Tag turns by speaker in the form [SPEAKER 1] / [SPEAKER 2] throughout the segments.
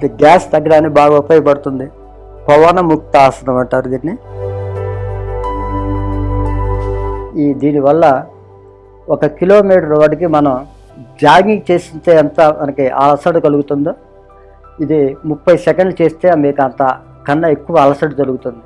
[SPEAKER 1] ఇది గ్యాస్ తగ్గడానికి బాగా ఉపయోగపడుతుంది. పవన ముక్త ఆసనం అంటారు దీన్ని. ఈ దీనివల్ల ఒక కిలోమీటర్ వాటికి మనం జాగింగ్ చేస్తే ఎంత మనకి అలసట కలుగుతుందో ఇది ముప్పై సెకండ్లు చేస్తే మీకు అంత కన్నా ఎక్కువ అలసట జరుగుతుంది.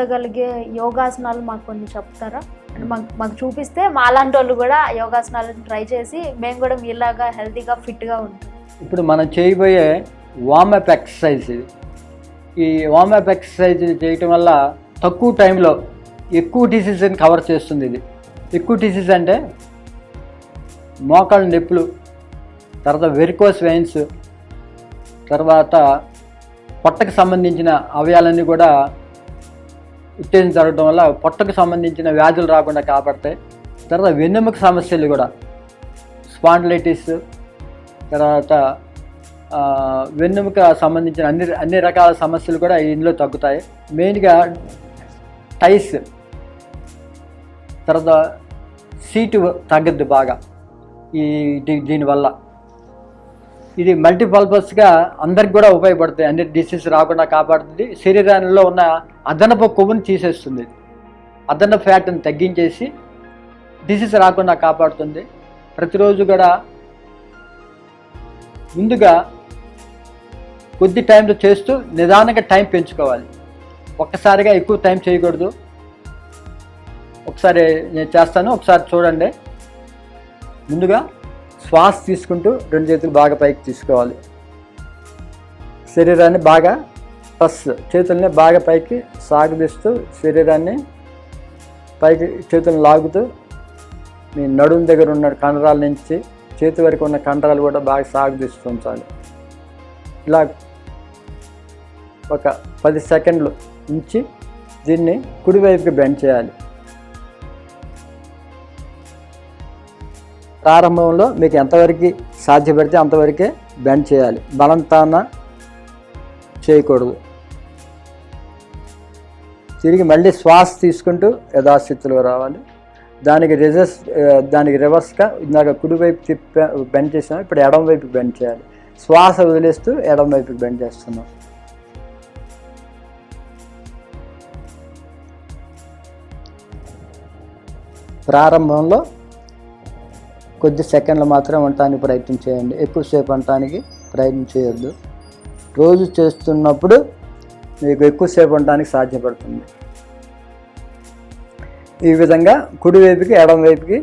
[SPEAKER 2] ఉండగలిగే యోగాసనాలు మాకు కొన్ని చెప్తారా? మాకు మాకు చూపిస్తే మాలాంటి వాళ్ళు కూడా యోగాసనాలను ట్రై చేసి మేము కూడా మీలాగా హెల్తీగా ఫిట్గా ఉంటాం.
[SPEAKER 1] ఇప్పుడు మనం చేయబోయే వామప్ ఎక్సర్సైజ్. ఇది. ఈ వామప్ ఎక్సర్సైజ్ చేయటం వల్ల తక్కువ టైంలో ఎక్కువ డిసీజ్ని కవర్ చేస్తుంది ఇది. ఎక్కువ డిసీజ్ అంటే మోకాళ్ళ నొప్పులు తర్వాత వెరికోస్ వెయిన్స్ తర్వాత పొట్టకు సంబంధించిన అవయాలన్నీ కూడా ఉత్తేజం జరగడం వల్ల పొట్టకు సంబంధించిన వ్యాధులు రాకుండా కాపాడతాయి. తర్వాత వెన్నెముక సమస్యలు కూడా. స్పాండిలైటిస్ తర్వాత వెన్నెముక సంబంధించిన అన్ని అన్ని రకాల సమస్యలు కూడా ఇందులో తగ్గుతాయి. మెయిన్గా టైస్ తర్వాత సీటు తగ్గద్దు బాగా. ఈ దీనివల్ల. ఇది మల్టీపర్పస్గా అందరికి కూడా ఉపయోగపడుతుంది. అన్ని డిసీజ్ రాకుండా కాపాడుతుంది. శరీరంలో ఉన్న అదనపు కొవ్వుని తీసేస్తుంది. అదనపు ఫ్యాట్ని తగ్గించేసి డిసీజ్ రాకుండా కాపాడుతుంది. ప్రతిరోజు కూడా ముందుగా కొద్ది టైంలో చేస్తూ నిదానంగా టైం పెంచుకోవాలి. ఒక్కసారిగా ఎక్కువ టైం చేయకూడదు. ఒకసారి నేను చేస్తాను. ఒకసారి చూడండి. ముందుగా శ్వాస తీసుకుంటూ రెండు చేతులు బాగా పైకి తీసుకోవాలి. శరీరాన్ని బాగా ప్లస్ చేతుల్ని బాగా పైకి సాగదీస్తూ శరీరాన్ని పైకి చేతులను లాగుతూ మీ నడుము దగ్గర ఉన్న కండరాల నుంచి చేతి వరకు ఉన్న కండరాలు కూడా బాగా సాగదీస్తూ ఉంచాలి. ఇలా ఒక పది సెకండ్లు ఉంచి దీన్ని కుడివైపుకి బెండ్ చేయాలి. ప్రారంభంలో మీకు ఎంతవరకు సాధ్యపడితే అంతవరకే బెండ్ చేయాలి. బలంతాన చేయకూడదు. తిరిగి మళ్ళీ శ్వాస తీసుకుంటూ యథాస్థితిలో రావాలి. దానికి రిజర్స్ దానికి రివర్స్గా ఇందాక కుడివైపు తిప్ప బెండ్ చేసాం ఇప్పుడు ఎడం వైపు బెండ్ చేయాలి. శ్వాస వదిలేస్తూ ఎడం వైపు బెండ్ చేస్తున్నాం. ప్రారంభంలో కొద్ది సెకండ్లు మాత్రం ఉండటానికి ప్రయత్నం చేయండి. ఎక్కువసేపు ఉండటానికి ప్రయత్నం చేయొద్దు. రోజు చేస్తున్నప్పుడు మీకు ఎక్కువసేపు ఉండటానికి సాధ్యపడుతుంది. ఈ విధంగా కుడివైపుకి ఎడమ వైపుకి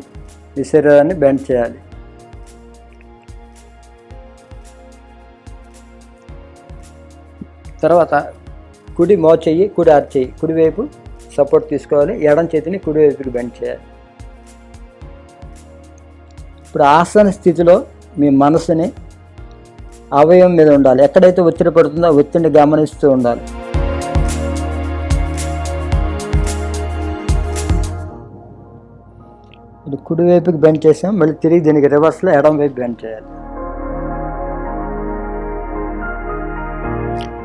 [SPEAKER 1] ఈ శరీరాన్ని బెండ్ చేయాలి. తర్వాత కుడి మోచెయ్యి కుడి అరచెయ్యి కుడివైపు సపోర్ట్ తీసుకోవాలి. ఎడం చేతిని కుడివైపుకి బెండ్ చేయాలి. ఇప్పుడు ఆసన స్థితిలో మీ మనసుని అవయవం మీద ఉండాలి. ఎక్కడైతే ఒత్తిడి పడుతుందో ఒత్తిడిని గమనిస్తూ ఉండాలి. ఇది కుడి వైపుకి బెండ్ చేసాం మళ్ళీ తిరిగి దీనికి రివర్స్లో ఎడం వైపు బెండ్ చేయాలి.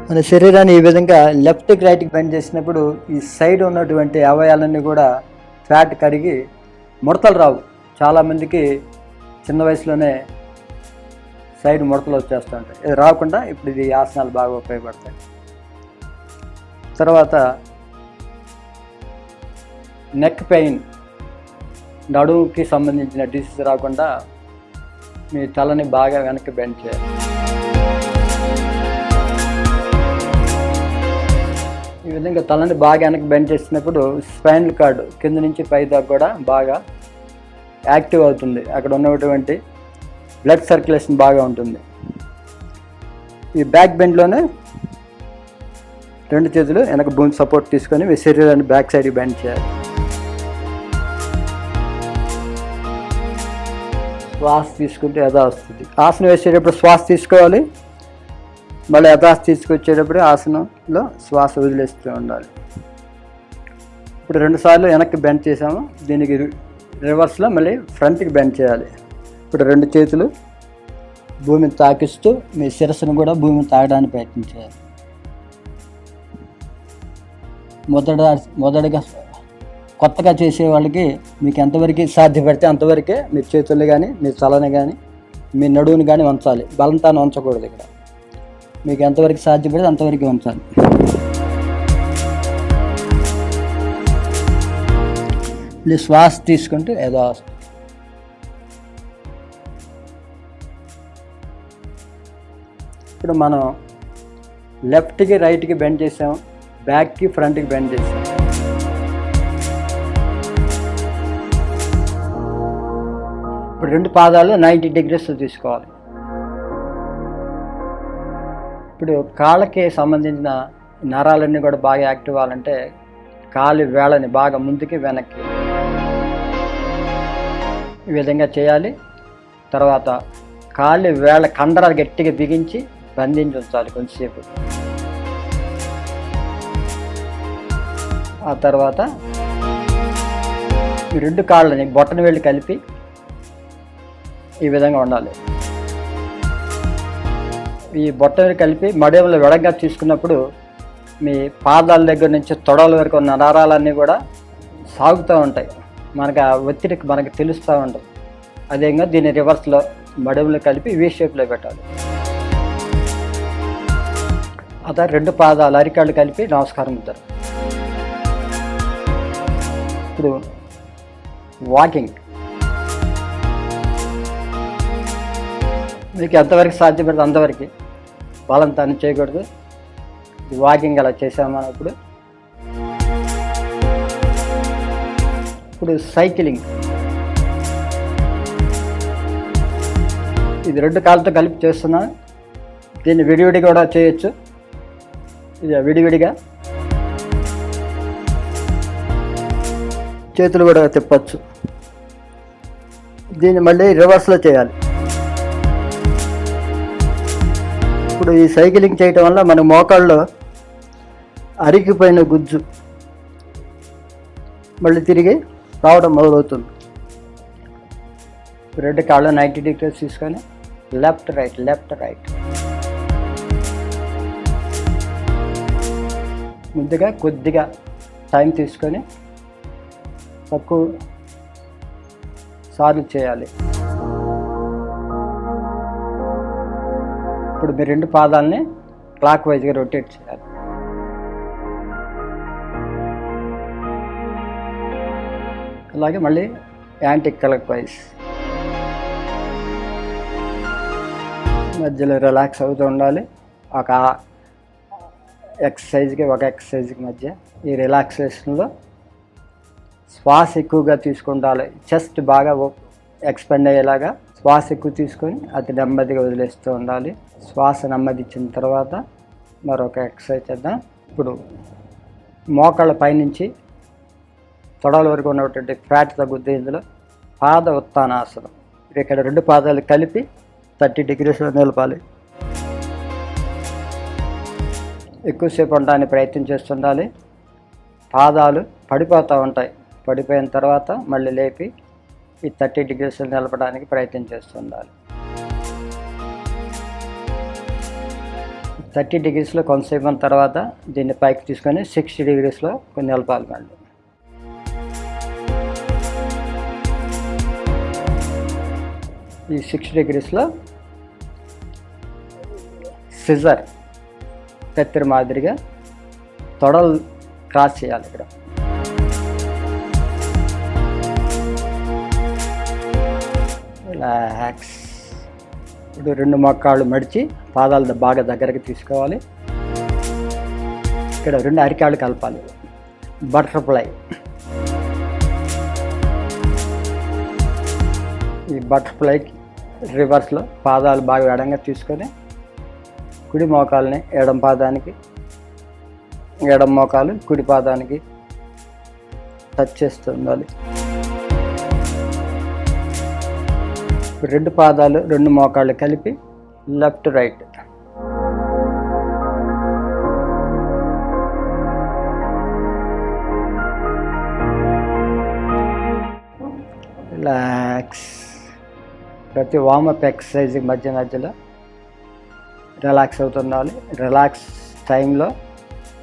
[SPEAKER 1] మన శరీరాన్ని ఈ విధంగా లెఫ్ట్కి రైట్కి బెండ్ చేసినప్పుడు ఈ సైడ్ ఉన్నటువంటి అవయాలన్నీ కూడా ఫ్యాట్ కరిగి ముడతలు రావు. చాలామందికి చిన్న వయసులోనే సైడ్ ముడతలు వచ్చేస్తూ ఉంటాయి. ఇది రాకుండా ఇప్పుడు ఇది ఆసనాలు బాగా ఉపయోగపడతాయి. తర్వాత నెక్ పెయిన్ నడుముకి సంబంధించిన డిసీజ్ రాకుండా మీ తలని బాగా వెనక్కి బెండ్ చేయాలి. ఈ విధంగా తలని బాగా వెనక్కి బెండ్ చేసినప్పుడు స్పైనల్ కార్డు కింద నుంచి పై దాకా కూడా బాగా యాక్టివ్ అవుతుంది. అక్కడ ఉన్నటువంటి బ్లడ్ సర్క్యులేషన్ బాగా ఉంటుంది. ఈ బ్యాక్ బెండ్లోనే రెండు చేతులు వెనక భూమి సపోర్ట్ తీసుకొని మీ శరీరాన్ని బ్యాక్ సైడ్కి బెండ్ చేయాలి. శ్వాస తీసుకుంటే యథా వస్తుంది. ఆసనం వేసేటప్పుడు శ్వాస తీసుకోవాలి. మళ్ళీ యథాస్ తీసుకొచ్చేటప్పుడు ఆసనంలో శ్వాస వదిలేస్తూ ఉండాలి. ఇప్పుడు రెండుసార్లు వెనక్కి బెండ్ చేసాము. దీనికి రివర్స్లో మళ్ళీ ఫ్రంట్కి బెండ్ చేయాలి. ఇప్పుడు రెండు చేతులు భూమిని తాకిస్తూ మీ శిరస్సును కూడా భూమిని తాగడానికి ప్రయత్నించాలి మొదట మొదటగా కొత్తగా చేసే వాళ్ళకి మీకు ఎంతవరకు సాధ్యపడితే అంతవరకే మీ చేతులు కానీ మీ తలని కానీ మీ నడువుని కానీ ఉంచాలి బలంతాన్ని ఉంచకూడదు ఇక్కడ. మీకు ఎంతవరకు సాధ్యపడితే అంతవరకు ఉంచాలి మళ్ళీ శ్వాస తీసుకుంటూ ఏదో ఇప్పుడు మనం లెఫ్ట్కి రైట్కి బెండ్ చేసాం బ్యాక్కి ఫ్రంట్కి బెండ్ చేసాం. ఇప్పుడు రెండు పాదాలు నైంటీ డిగ్రీస్ తీసుకోవాలి. ఇప్పుడు కాళ్ళకి సంబంధించిన నరాలన్నీ కూడా బాగా యాక్టివ్ అవ్వాలంటే కాలి వేళని బాగా ముందుకి వెనక్కి ఈ విధంగా చేయాలి. తర్వాత కాళ్ళు వేళ కండరాలు గట్టిగా బిగించి బంధించి ఉంచాలి కొంచెంసేపు. ఆ తర్వాత ఈ రెండు కాళ్ళని బొట్టన వెళ్ళి కలిపి ఈ విధంగా ఉండాలి. ఈ బొట్టని కలిపి మడేములు వెడగా తీసుకున్నప్పుడు మీ పాదాల దగ్గర నుంచి తొడల వరకు ఉన్న నరాలన్నీ కూడా సాగుతూ ఉంటాయి. మనకు ఆ ఒత్తిడికి మనకి తెలుస్తూ ఉంటుంది. అదేవిధంగా దీన్ని రివర్స్లో మడములు కలిపి వీ షేప్లో పెట్టాలి. అత రెండు పాదాలు అరికాళ్ళు కలిపి నమస్కారం ఇద్దరు. ఇప్పుడు వాకింగ్ మీకు ఎంతవరకు సాధ్యపడితే అంతవరకు బలంతాన్ని చేయకూడదు. వాకింగ్ అలా చేసామన్నప్పుడు ఇప్పుడు సైకిలింగ్. సైక్లింగ్ ఇది రెండు కాళ్ళతో కలిపి చేస్తున్నాను దీన్ని విడివిడిగా కూడా చేయొచ్చు. ఇది విడివిడిగా. చేతులు కూడా తిప్పచ్చు. దీన్ని మళ్ళీ రివర్స్లో చేయాలి. ఇప్పుడు ఈ సైక్లింగ్ చేయటం వల్ల మన మోకాళ్ళలో అరిగిపోయిన గుజ్జు మళ్ళీ తిరిగి రావడం మొదలవుతుంది. రెండు కాళ్ళు నైంటీ డిగ్రీస్ తీసుకొని లెఫ్ట్ రైట్ లెఫ్ట్ రైట్ ముందుగా కొద్దిగా టైం తీసుకొని తక్కువ సార్లు చేయాలి. ఇప్పుడు మీ రెండు పాదాలని క్లాక్ వైజ్గా రొటేట్ చేయాలి. అలాగే మళ్ళీ యాంటీ క్లాక్ వైజ్ మధ్యలో రిలాక్స్ అవుతూ ఉండాలి. ఒక ఎక్సర్సైజ్కి ఒక ఎక్సర్సైజ్కి మధ్య ఈ రిలాక్సేషన్లో శ్వాస ఎక్కువగా తీసుకుంటాలి. చెస్ట్ బాగా ఎక్స్పెండ్ అయ్యేలాగా శ్వాస ఎక్కువ తీసుకొని అతి నెమ్మదిగా వదిలేస్తూ ఉండాలి. శ్వాస నెమ్మదిచ్చిన తర్వాత మరొక ఎక్సర్సైజ్ చేద్దాం. ఇప్పుడు మోకాళ్ళ పైనుంచి తొడల వరకు ఉన్నటువంటి ఫ్యాట్ తగ్గుద్ది ఇందులో. పాద ఉత్తానాసనం. ఇక్కడ రెండు పాదాలు కలిపి థర్టీ డిగ్రీస్లో నిలపాలి. ఎక్కువసేపు ఉండడానికి ప్రయత్నం చేస్తుండాలి. పాదాలు పడిపోతూ ఉంటాయి. పడిపోయిన తర్వాత మళ్ళీ లేపి ఈ థర్టీ డిగ్రీస్లో నిలపడానికి ప్రయత్నం చేస్తుండాలి. థర్టీ డిగ్రీస్లో కొంతసేపు ఉన్న తర్వాత దీన్ని పైకి తీసుకొని సిక్స్టీ డిగ్రీస్లో కొన్ని నిలపాలి మళ్ళీ. ఈ సిక్స్ డిగ్రీస్లో సిజర్ కత్తిరి మాదిరిగా తొడలు క్రాస్ చేయాలి ఇక్కడ. రిలాక్స్ ఇప్పుడు రెండు మొక్కాళ్ళు మడిచి పాదాలు బాగా దగ్గరకు తీసుకోవాలి. ఇక్కడ రెండు అరికాళ్ళు కలపాలి. బటర్ఫ్లై ఈ బటర్ఫ్లైకి రివర్స్లో పాదాలు బాగా ఎడంగా తీసుకొని కుడి మోకాల్ని ఎడం పాదానికి ఎడం మోకాలు కుడి పాదానికి టచ్ చేస్తూ ఉండాలి. రెండు పాదాలు రెండు మోకాళ్ళు కలిపి లెఫ్ట్ రైట్ రిలాక్స్ ప్రతి వామప్ ఎక్సర్సైజ్ మధ్య మధ్యలో రిలాక్స్ అవుతుండాలి. రిలాక్స్ టైంలో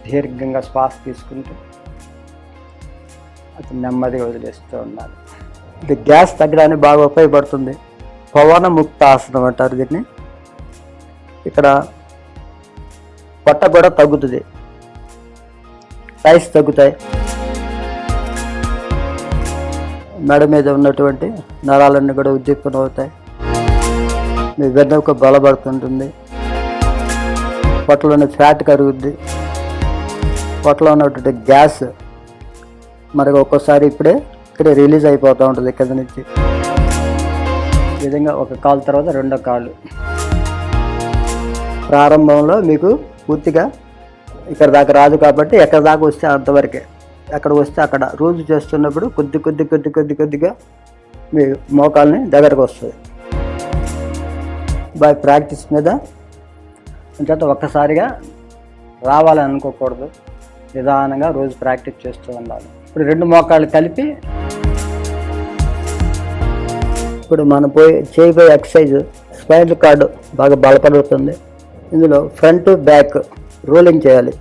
[SPEAKER 1] దీర్ఘంగా శ్వాస తీసుకుంటూ అది నెమ్మదిగా వదిలేస్తూ ఉండాలి. ఇది గ్యాస్ తగ్గడానికి బాగా ఉపయోగపడుతుంది. పవన ముక్త ఆసనం అంటారు దీన్ని. ఇక్కడ పొట్ట కూడా తగ్గుతుంది. సైజ్ తగ్గుతాయి. మెడ మీద ఉన్నటువంటి నరాలన్నీ కూడా ఉద్దీపన అవుతాయి. మీ వెన్నెముక బలపడుతుంటుంది పొట్టలోని ఫ్యాట్ కరుగుద్ది. పొట్టలో ఉన్నటువంటి గ్యాస్ మరి ఒక్కోసారి ఇప్పుడే ఇక్కడే రిలీజ్ అయిపోతూ ఉంటుంది ఇక్కడ నుంచి. ఈ విధంగా ఒక కాలు తర్వాత రెండో కాళ్ళు ప్రారంభంలో మీకు పూర్తిగా ఇక్కడ దాకా రాదు కాబట్టి ఎక్కడ దాకా వస్తే అంతవరకే. ఎక్కడ వస్తే అక్కడ. రోజు చేస్తున్నప్పుడు కొద్ది కొద్ది కొద్ది కొద్ది కొద్దిగా మీ మోకాల్ని దగ్గరకు వస్తుంది. బై ప్రాక్టీస్ మీద చేత ఒక్కసారిగా రావాలని అనుకోకూడదు. నిదానంగా రోజు ప్రాక్టీస్ చేస్తూ ఉండాలి. ఇప్పుడు రెండు మోకాళ్ళు కలిపి ఇప్పుడు మనం పోయి చేయబోయే ఎక్సర్సైజ్ స్పైనల్ కార్డు బాగా బలపడుతుంది. ఇందులో ఫ్రంట్ బ్యాక్ రోలింగ్ చేయాలి.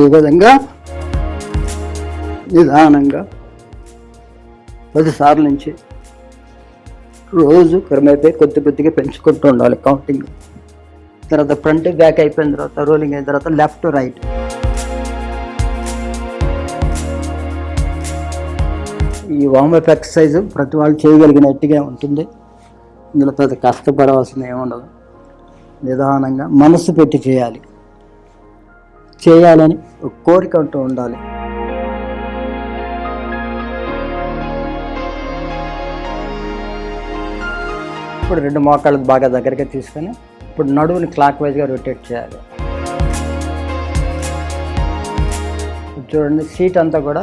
[SPEAKER 1] ఈ విధంగా నిదానంగా పదిసార్ల నుంచి రోజు క్రమేపే కొద్ది కొద్దిగా పెంచుకుంటూ ఉండాలి కౌంటింగ్ తర్వాత ఫ్రంట్ బ్యాక్ అయిపోయిన తర్వాత రోలింగ్ అయిన తర్వాత లెఫ్ట్ రైట్ ఈ వామప్ ఎక్సర్సైజ్ ప్రతి వాళ్ళు చేయగలిగినట్టుగా ఉంటుంది. ఇందులో పెద్ద కష్టపడవలసిన ఏముండదు నిదానంగా మనసు పెట్టి చేయాలి. చేయాలని ఒక కోరిక ఉంటూ ఉండాలి. ఇప్పుడు రెండు మోకాళ్ళు బాగా దగ్గరగా తీసుకొని ఇప్పుడు నడువుని క్లాక్ వైజ్గా రొటేట్ చేయాలి. చూడండి సీట్ అంతా కూడా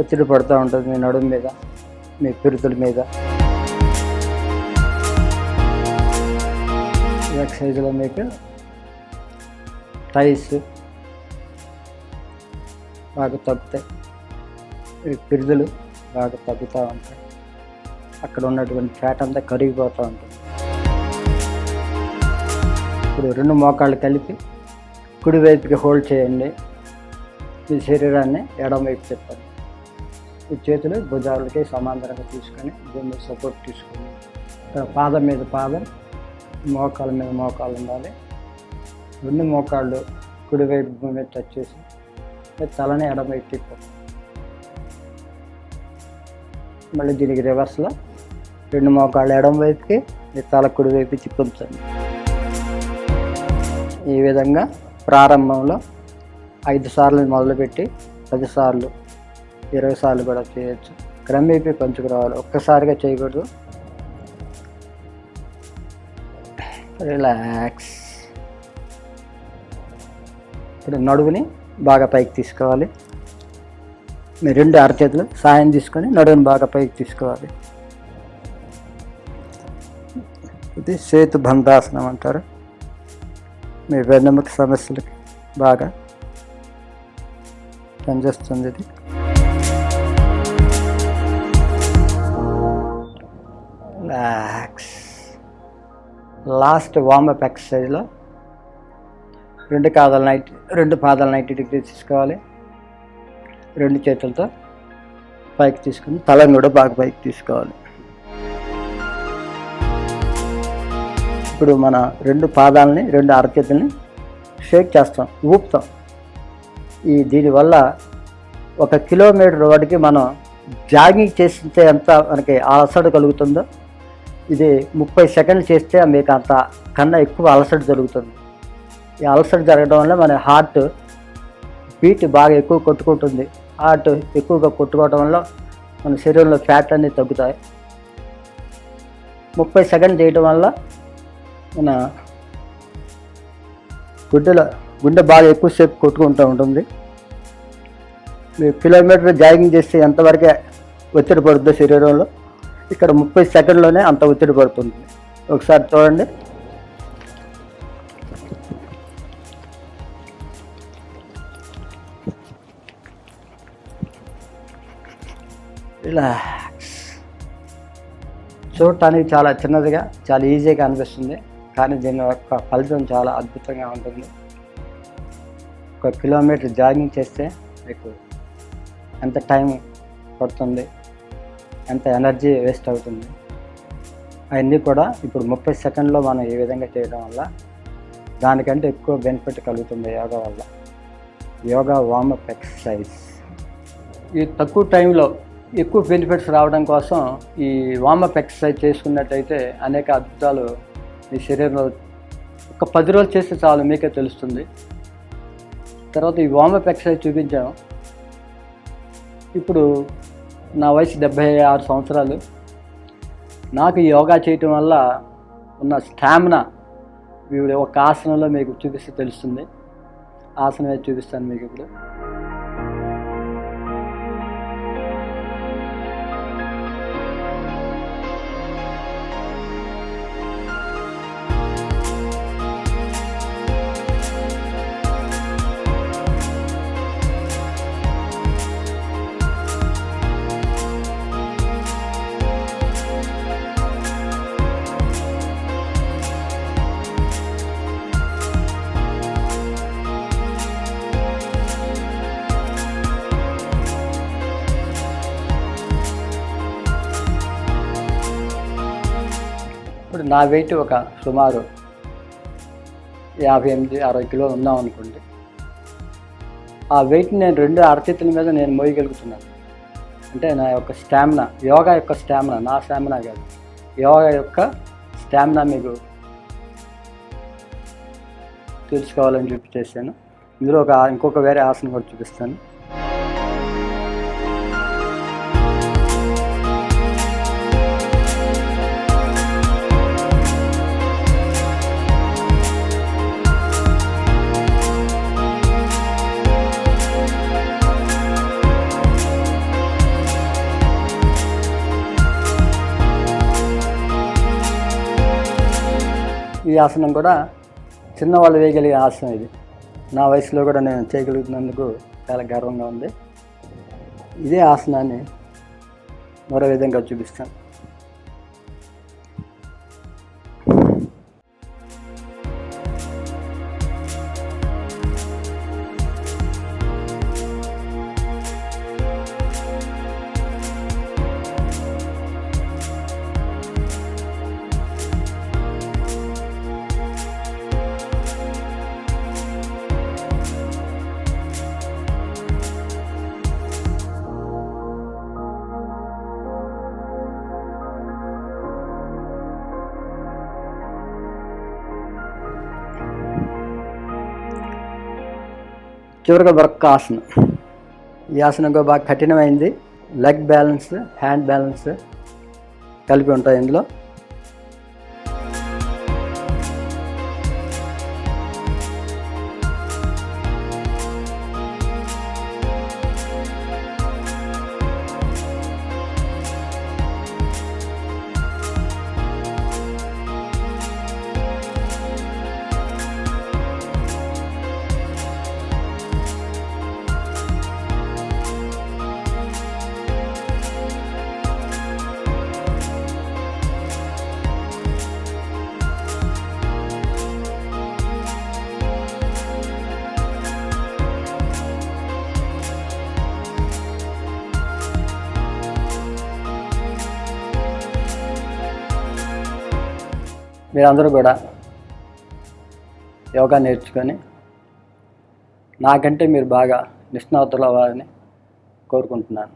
[SPEAKER 1] ఒత్తిడి పడుతూ ఉంటుంది మీ నడుము మీద మీ పిరుతుల మీద. ఎక్సైజ్లో మీకు టైస్ బాగా తగ్గుతాయి. పిరుదులు బాగా తగ్గుతూ ఉంటాయి. అక్కడ ఉన్నటువంటి ఫ్యాట్ అంతా కరిగిపోతూ ఉంటుంది. ఇప్పుడు రెండు మోకాళ్ళు కలిపి కుడి వైపుకి హోల్డ్ చేయండి. మీ శరీరాన్ని ఎడమవైపు చెప్పండి ఈ చేతులు భుజాలకి సమాంతరంగా తీసుకొని దీన్ని సపోర్ట్ తీసుకొని పాదం మీద పాదం మోకాళ్ళ మీద మోకాలు ఉండాలి. రెండు మోకాళ్ళు కుడివైపు భూమి మీద టచ్ చేసి తలని ఎడమ వైపు మళ్ళీ దీనికి రివర్స్లో రెండు మోకాళ్ళు ఎడమ వైపుకి తల కుడి వైపు చిప్పించండి ఈ విధంగా ప్రారంభంలో ఐదు సార్లు మొదలుపెట్టి పదిసార్లు ఇరవై సార్లు కూడా చేయొచ్చు. క్రమేపీ పంచుకురావాలి. ఒక్కసారిగా చేయకూడదు. రిలాక్స్ ఇప్పుడు నడువుని బాగా పైకి తీసుకోవాలి. మీ రెండు అరచేతులు సాయం తీసుకొని నడువుని బాగా పైకి తీసుకోవాలి. ఇది సేతు బంధాసనం అంటారు. మీ వెన్నెముక సమస్యలకి బాగా పనిచేస్తుంది ఇది. రిలాక్స్ లాస్ట్ వార్మప్ ఎక్సర్సైజ్లో రెండు కాదాల నైట్ రెండు పాదాల నైంటీ డిగ్రీ తీసుకోవాలి. రెండు చేతులతో పైకి తీసుకుని తలని కూడా బాగా పైకి తీసుకోవాలి. ఇప్పుడు మన రెండు పాదాలని రెండు అరచేతుల్ని షేక్ చేస్తాం ఊపుతాం. ఈ దీనివల్ల ఒక కిలోమీటర్ వాటికి మనం జాగింగ్ చేస్తే ఎంత మనకి అలసట కలుగుతుందో ఇది ముప్పై సెకండ్లు చేస్తే మీకు అంత కన్నా ఎక్కువ అలసట జరుగుతుంది. ఈ అలసట జరగడం వల్ల మన హార్ట్ బీట్ బాగా ఎక్కువ కొట్టుకుంటుంది. హార్ట్ ఎక్కువగా కొట్టుకోవడం వల్ల మన శరీరంలో ఫ్యాట్ అన్నీ తగ్గుతాయి. ముప్పై సెకండ్ చేయడం వల్ల మన గుడ్డల గుండె బాగా ఎక్కువసేపు కొట్టుకుంటూ ఉంటుంది. మీరు కిలోమీటర్ జాగింగ్ చేస్తే ఎంతవరకే ఒత్తిడి పడుద్ది శరీరంలో? ఇక్కడ ముప్పై సెకండ్లోనే అంత ఒత్తిడి పడుతుంది. ఒకసారి చూడండి. ఇలా చూడటానికి చాలా చిన్నదిగా చాలా ఈజీగా అనిపిస్తుంది. కానీ దీని యొక్క ఫలితం చాలా అద్భుతంగా ఉంటుంది. ఒక కిలోమీటర్ జాగింగ్ చేస్తే మీకు ఎంత టైం పడుతుంది ఎంత ఎనర్జీ వేస్ట్ అవుతుంది అవన్నీ కూడా ఇప్పుడు ముప్పై సెకండ్లో మనం ఈ విధంగా చేయడం వల్ల దానికంటే ఎక్కువ బెనిఫిట్ కలుగుతుంది యోగా వల్ల. Yoga warmup exercise. ఈ తక్కువ టైంలో ఎక్కువ బెనిఫిట్స్ రావడం కోసం ఈ వార్మప్ ఎక్సర్సైజ్ చేసుకున్నట్టయితే అనేక అద్భుతాలు మీ శరీరంలో ఒక పది రోజులు చేస్తే చాలు మీకే తెలుస్తుంది. తర్వాత ఈ వామప్ ఎక్సర్సైజ్ చూపించాం ఇప్పుడు నా వయసు డెబ్భై ఆరు సంవత్సరాలు. నాకు యోగా చేయటం వల్ల ఉన్న స్టామినా వీడు ఒక ఆసనంలో మీకు చూపిస్తే తెలుస్తుంది. ఆసనమే చూపిస్తాను మీకు ఇప్పుడు. నా వెయిట్ ఒక సుమారు యాభై ఎనిమిది అరవై కిలో ఉందాం అనుకోండి. ఆ వెయిట్ నేను రెండు అరచేతుల మీద నేను మోయగలుగుతున్నాను. అంటే నా యొక్క స్టామినా యోగా యొక్క స్టామినా నా స్టామినా కాదు. యోగా యొక్క స్టామినా మీకు తెలుసుకోవాలని చూపించేసాను ఇందులో ఒక ఇంకొక వేరే ఆసనం కూడా చూపిస్తాను. ఈ ఆసనం కూడా చిన్నవాళ్ళు వేయగలిగే ఆసనం ఇది. నా వయసులో కూడా నేను చేయగలుగుతున్నందుకు చాలా గర్వంగా ఉంది. ఇదే ఆసనాన్ని మరో విధంగా చూపిస్తాను. చివరిగా వర్క్ ఆసనం ఈ ఆసనం కూడా బాగా కఠినమైంది. లెగ్ బ్యాలెన్స్ హ్యాండ్ బ్యాలెన్స్ కలిపి ఉంటాయి ఇందులో. మీరందరూ కూడా యోగా నేర్చుకొని నాకంటే మీరు బాగా నిష్ణాతులు అవ్వాలని కోరుకుంటున్నాను.